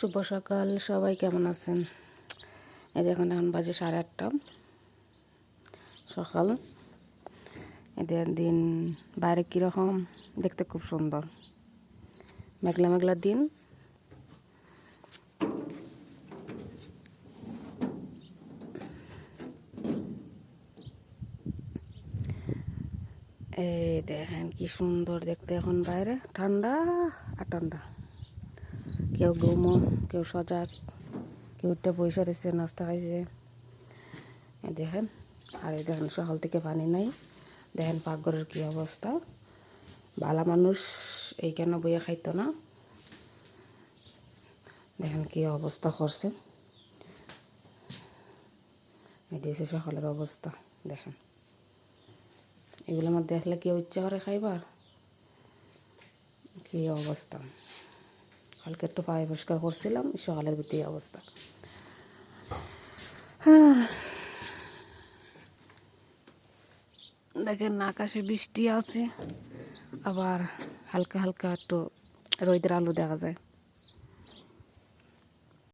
শুভ সকাল, সবাই কেমন আছেন? এই দেখুন, এখন বাজে সাড়ে আটটা সকাল। এদের দিন বাইরে কীরকম? দেখতে খুব সুন্দর। মেঘলা মেঘলা দিন। এই দেখেন, কি সুন্দর দেখতে এখন বাইরে। ঠান্ডা আর ঠান্ডা। কেউ ঘুমো কেউ সজাগ, কেউ উঠতে পয়সা দিচ্ছে নাস্তা খাইছে। দেখেন, আর এই দেখেন, সকাল থেকে পানি নাই। দেখেন পাকঘরের কি অবস্থা। বালা মানুষ এইখানে বইয়ে খাইতো না? দেখেন কি অবস্থা করছে। এই দিয়েছে সকালের অবস্থা, দেখেন। এগুলো আমার দেখলে কেউ ইচ্ছা করে খাইবার? কি অবস্থা। কালকে একটু পায়ে পরিষ্কার করছিলাম সকালের ভিতরে অবস্থা। দেখেন আকাশে বৃষ্টি আছে, আবার হালকা হালকা একটু রোদের আলো দেখা যায়